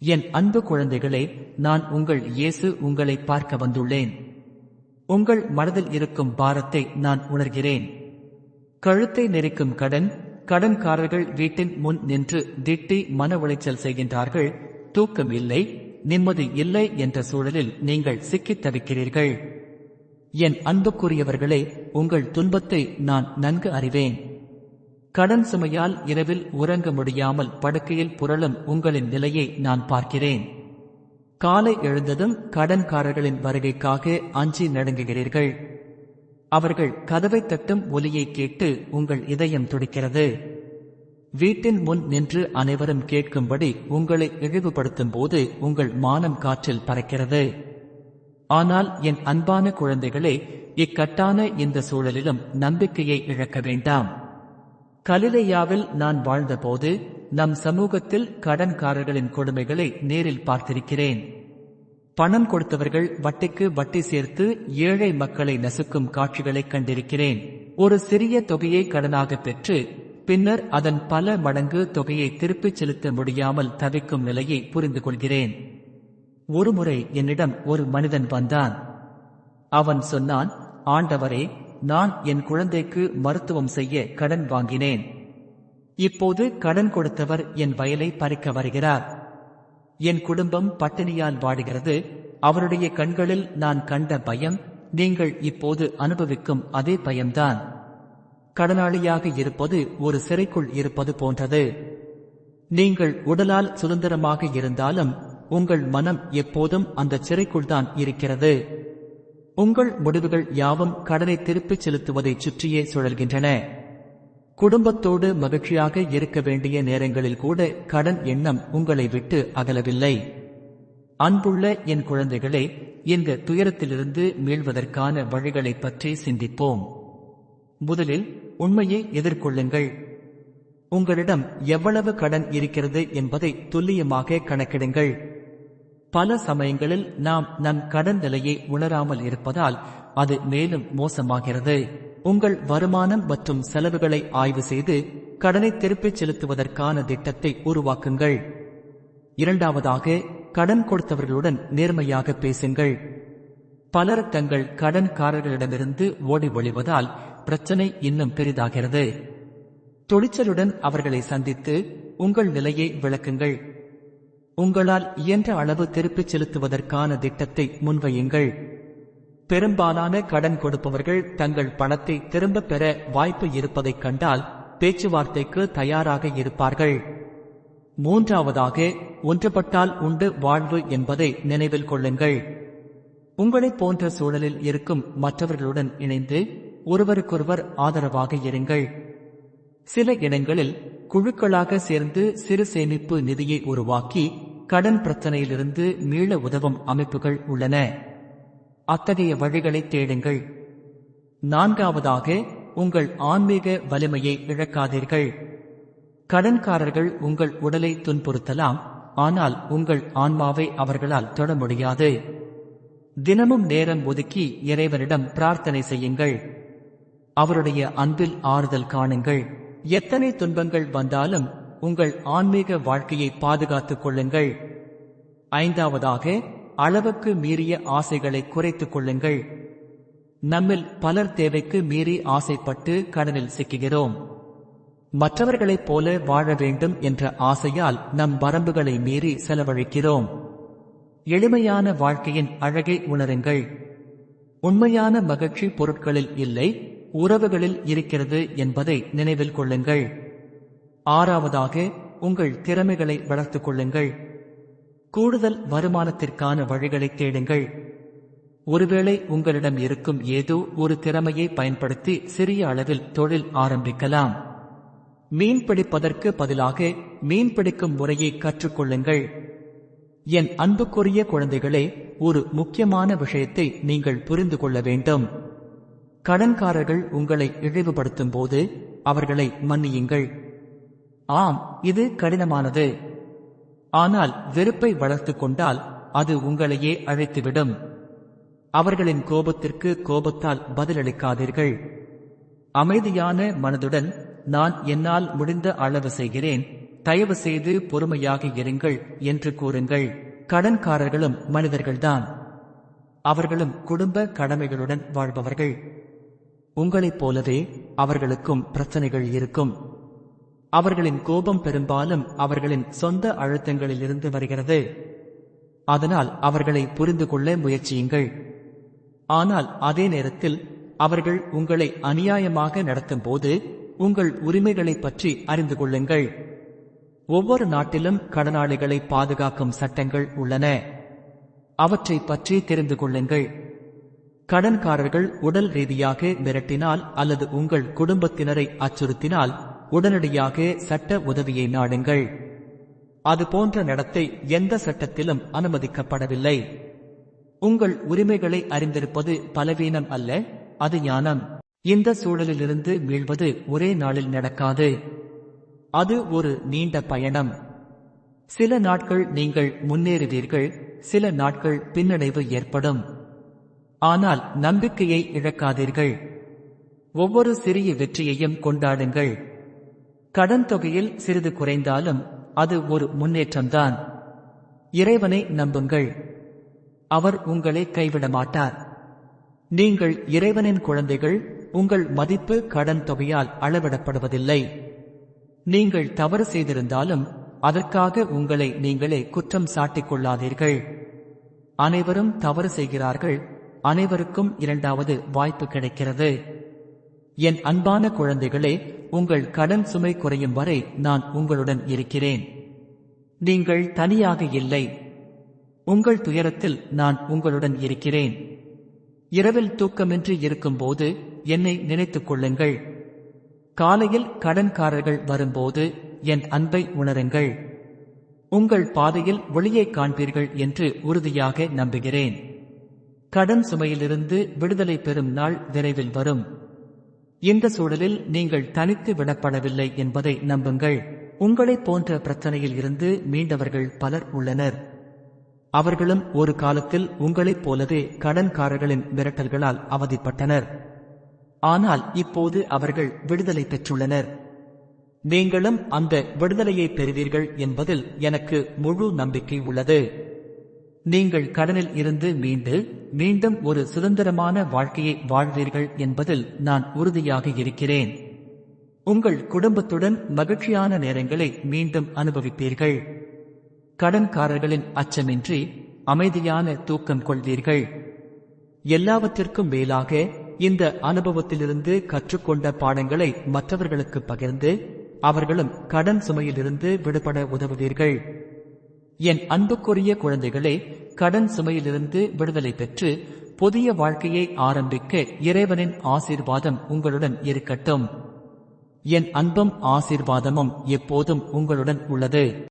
என் அன்பு குழந்தைகளே நான் உங்கள் இயேசு உங்களை பார்க்க வந்துள்ளேன். உங்கள் மனதில் இருக்கும் பாரத்தை நான் உணர்கிறேன். கழுத்தை நெரிக்கும் கடன் கடன்காரர்கள் வீட்டின் முன் நின்று திட்டி மன உளைச்சல் செய்கின்றார்கள். தூக்கம் இல்லை நிம்மதி இல்லை என்ற சூழலில் நீங்கள் சிக்கித் தவிக்கிறீர்கள். என் அன்புக்குரியவர்களே உங்கள் துன்பத்தை நான் நன்கு அறிவேன். கடன் சுமையால் இரவில் உறங்க முடியாமல் படுக்கையில் புரளும் உங்களின் நிலையை நான் பார்க்கிறேன். காலை எழுந்ததும் கடன்காரர்களின் வருகைக்காக அஞ்சி நடுங்குகிறீர்கள். அவர்கள் கதவை தட்டும் ஒலியை கேட்டு உங்கள் இதயம் துடிக்கிறது. வீட்டின் முன் நின்று அனைவரும் கேட்கும்படி உங்களை இழிவுபடுத்தும் போது உங்கள் மானம் காற்றில் பறக்கிறது. ஆனால் என் அன்பான குழந்தைகளே இக்கட்டான இந்த சூழலிலும் நம்பிக்கையை இழக்க வேண்டாம். கலிலேயாவில் நான் வாழ்ந்தபோது நம் சமூகத்தில் கடன்காரர்களின் கொடுமைகளை நேரில் பார்த்திருக்கிறேன். பணம் கொடுத்தவர்கள் வட்டிக்கு வட்டி சேர்த்து ஏழை மக்களை நசுக்கும் காட்சிகளை கண்டிருக்கிறேன். ஒரு சிறிய தொகையை கடனாக பெற்று பின்னர் அதன் பல மடங்கு தொகையை திருப்பிச் செலுத்த முடியாமல் தவிக்கும் நிலையை புரிந்து கொள்கிறேன். ஒருமுறை என்னிடம் ஒரு மனிதன் வந்தான். அவன் சொன்னான் ஆண்டவரே நான் என் குழந்தைக்கு மருத்துவம் செய்ய கடன் வாங்கினேன். இப்போது கடன் கொடுத்தவர் என் வயலை பறிக்க வருகிறார். என் குடும்பம் பட்டினியால் வாடுகிறது. அவருடைய கண்களில் நான் கண்ட பயம் நீங்கள் இப்போது அனுபவிக்கும் அதே பயம்தான். கடனாளியாக இருப்பது ஒரு சிறைக்குள் இருப்பது போன்றது. நீங்கள் உடலால் சுதந்திரமாக இருந்தாலும் உங்கள் மனம் எப்போதும் அந்த சிறைக்குள் தான் இருக்கிறது. உங்கள் முடிவுகள் யாவும் கடனை திருப்பிச் செலுத்துவதைச் சுற்றியே சுழல்கின்றன. குடும்பத்தோடு மகிழ்ச்சியாக இருக்க வேண்டிய நேரங்களில் கூட கடன் எண்ணம் உங்களை விட்டு அகலவில்லை. அன்புள்ள என் குழந்தைகளே இந்த துயரத்திலிருந்து மீள்வதற்கான வழிகளைப் பற்றி சிந்திப்போம். முதலில் உண்மையை எதிர்கொள்ளுங்கள். உங்களிடம் எவ்வளவு கடன் இருக்கிறது என்பதை துல்லியமாக கணக்கிடுங்கள். பல சமயங்களில் நாம் நம் கடன் நிலையை உணராமல் இருப்பதால் அது மேலும் மோசமாகிறது. உங்கள் வருமானம் மற்றும் செலவுகளை ஆய்வு செய்து கடனை திருப்பிச் செலுத்துவதற்கான திட்டத்தை உருவாக்குங்கள். இரண்டாவதாக கடன் கொடுத்தவர்களுடன் நேர்மையாக பேசுங்கள். பலர் தங்கள் கடன்காரர்களிடமிருந்து ஓடி ஒளிவதால் பிரச்சனை இன்னும் பெரிதாகிறது. துணிச்சலுடன் அவர்களை சந்தித்து உங்கள் நிலையை விளக்குங்கள். உங்களால் இயன்ற அளவு திருப்பிச் செலுத்துவதற்கான திட்டத்தை முன்வையுங்கள். பெரும்பாலான கடன் கொடுப்பவர்கள் தங்கள் பணத்தை திரும்பப் பெற வாய்ப்பு இருப்பதைக் கண்டால் பேச்சுவார்த்தைக்கு தயாராக இருப்பார்கள். மூன்றாவதாக ஒன்றுபட்டால் உண்டு வாழ்வு என்பதை நினைவில் கொள்ளுங்கள். உங்களைப் போன்ற சூழலில் இருக்கும் மற்றவர்களுடன் இணைந்து ஒருவருக்கொருவர் ஆதரவாக இருங்கள். சில இடங்களில் குழுக்களாக சேர்ந்து சிறு சேமிப்பு நிதியை உருவாக்கி கடன் பிரச்சனையிலிருந்து மீள உதவும் அமைப்புகள் உள்ளன. அத்தகைய வழிகளை தேடுங்கள். நான்காவதாக உங்கள் ஆன்மீக வலிமையை இழக்காதீர்கள். கடன்காரர்கள் உங்கள் உடலை துன்புறுத்தலாம் ஆனால் உங்கள் ஆன்மாவை அவர்களால் தொட முடியாது. தினமும் நேரம் ஒதுக்கி இறைவனிடம் பிரார்த்தனை செய்யுங்கள். அவருடைய அன்பில் ஆறுதல் காணுங்கள். எத்தனை துன்பங்கள் வந்தாலும் உங்கள் ஆன்மீக வாழ்க்கையை பாதுகாத்துக் கொள்ளுங்கள். ஐந்தாவதாக அளவுக்கு மீறிய ஆசைகளை குறைத்துக் கொள்ளுங்கள். நம்மில் பலர் தேவைக்கு மீறி ஆசைப்பட்டு கடனில் சிக்குகிறோம். மற்றவர்களைப் போல வாழ வேண்டும் என்ற ஆசையால் நம் வரம்புகளை மீறி செலவழிக்கிறோம். எளிமையான வாழ்க்கையின் அழகை உணருங்கள். உண்மையான மகிழ்ச்சி பொருட்களில் இல்லை உறவுகளில் இருக்கிறது என்பதை நினைவில் கொள்ளுங்கள். ஆறாவதாக உங்கள் திறமைகளை வளர்த்துக் கொள்ளுங்கள். கூடுதல் வருமானத்திற்கான வழிகளை தேடுங்கள். ஒருவேளை உங்களிடம் இருக்கும் ஏதோ ஒரு திறமையை பயன்படுத்தி சிறிய அளவில் தொழில் ஆரம்பிக்கலாம். மீன் பிடிப்பதற்கு பதிலாக மீன் பிடிக்கும் முறையை கற்றுக்கொள்ளுங்கள். என் அன்புக்குரிய குழந்தைகளே ஒரு முக்கியமான விஷயத்தை நீங்கள் புரிந்து கொள்ள வேண்டும். கடன்காரர்கள் உங்களை இழிவுபடுத்தும் போது அவர்களை மன்னியுங்கள். ஆம் இது கடினமானது. ஆனால் வெறுப்பை வளர்த்து கொண்டால் அது உங்களையே அழைத்துவிடும். அவர்களின் கோபத்திற்கு கோபத்தால் பதிலளிக்காதீர்கள். அமைதியான மனதுடன் நான் என்னால் முடிந்த அளவு செய்கிறேன். தயவு செய்து பொறுமையாக இருங்கள் என்று கூறுங்கள். கடன்காரர்களும் மனிதர்கள்தான். அவர்களும் குடும்ப கடமைகளுடன் வாழ்பவர்கள். உங்களைப் போலவே அவர்களுக்கும் பிரச்சனைகள் இருக்கும். அவர்களின் கோபம் பெரும்பாலும் அவர்களின் சொந்த அழுத்தங்களிலிருந்து வருகிறது. அதனால் அவர்களை புரிந்து கொள்ள முயற்சியுங்கள். ஆனால் அதே நேரத்தில் அவர்கள் உங்களை அநியாயமாக நடத்தும் போது உங்கள் உரிமைகளைப் பற்றி அறிந்து கொள்ளுங்கள். ஒவ்வொரு நாட்டிலும் கடனாளிகளை பாதுகாக்கும் சட்டங்கள் உள்ளன. அவற்றைப் பற்றி தெரிந்து கொள்ளுங்கள். கடன்காரர்கள் உடல் ரீதியாக மிரட்டினால் அல்லது உங்கள் குடும்பத்தினரை அச்சுறுத்தினால் உடனடியாக சட்ட உதவியை நாடுங்கள். அது போன்ற நடத்தை எந்த சட்டத்திலும் அனுமதிக்கப்படவில்லை. உங்கள் உரிமைகளை அறிந்திருப்பது பலவீனம் அல்ல அது ஞானம். இந்த சூழலிலிருந்து மீள்வது ஒரே நாளில் நடக்காது. அது ஒரு நீண்ட பயணம். சில நாட்கள் நீங்கள் முன்னேறுவீர்கள் சில நாட்கள் பின்னடைவு ஏற்படும். ஆனால் நம்பிக்கையை இழக்காதீர்கள். ஒவ்வொரு சிறிய வெற்றியையும் கொண்டாடுங்கள். கடன் தொகையில் சிறிது குறைந்தாலும் அது ஒரு முன்னேற்றம்தான். இறைவனை நம்புங்கள். அவர் உங்களை கைவிட மாட்டார் நீங்கள் இறைவனின் குழந்தைகள் உங்கள் மதிப்பு கடன் தொகையால் அளவிடப்படுவதில்லை. நீங்கள் தவறு செய்திருந்தாலும் அதற்காக உங்களை நீங்களே குற்றம் சாட்டிக் கொள்ளாதீர்கள். அனைவரும் தவறு செய்கிறார்கள். அனைவருக்கும் இரண்டாவது வாய்ப்பு கிடைக்கிறது. என் அன்பான குழந்தைகளே உங்கள் கடன் சுமை குறையும் வரை நான் உங்களுடன் இருக்கிறேன். நீங்கள் தனியாக இல்லை. உங்கள் துயரத்தில் நான் உங்களுடன் இருக்கிறேன். இரவில் தூக்கமின்றி இருக்கும்போது என்னை நினைத்துக் கொள்ளுங்கள். காலையில் கடன்காரர்கள் வரும்போது என் அன்பை உணருங்கள். உங்கள் பாதையில் ஒளியை காண்பீர்கள் என்று உறுதியாக நம்புகிறேன். கடன் சுமையிலிருந்து விடுதலை பெறும் நாள் விரைவில் வரும். இந்த சூழலில் நீங்கள் தனித்து விடப்படவில்லை என்பதை நம்புங்கள். உங்களைப் போன்ற பிரச்சனையில் இருந்து மீண்டவர்கள் பலர் உள்ளனர். அவர்களும் ஒரு காலத்தில் உங்களைப் போலவே கடன்காரர்களின் மிரட்டல்களால் அவதிப்பட்டனர். ஆனால் இப்போது அவர்கள் விடுதலை பெற்றுள்ளனர். நீங்களும் அந்த விடுதலையை பெறுவீர்கள் என்பதில் எனக்கு முழு நம்பிக்கை உள்ளது. நீங்கள் கடனில் இருந்து மீண்டு மீண்டும் ஒரு சுதந்திரமான வாழ்க்கையை வாழ்வீர்கள் என்பதில் நான் உறுதியாக இருக்கிறேன். உங்கள் குடும்பத்துடன் மகிழ்ச்சியான நேரங்களை மீண்டும் அனுபவிப்பீர்கள். கடன்காரர்களின் அச்சமின்றி அமைதியான தூக்கம் கொள்வீர்கள். எல்லாவற்றிற்கும் மேலாக இந்த அனுபவத்திலிருந்து கற்றுக்கொண்ட பாடங்களை மற்றவர்களுக்கு பகிர்ந்து அவர்களும் கடன் சுமையிலிருந்து விடுபட உதவுவீர்கள். என் அன்புக்குரிய குழந்தைகளே கடன் சுமையிலிருந்து விடுதலை பெற்று புதிய வாழ்க்கையை ஆரம்பிக்க இறைவனின் ஆசீர்வாதம் உங்களுடன் இருக்கட்டும். என் அன்பும் ஆசீர்வாதமும் எப்போதும் உங்களுடன் உள்ளது.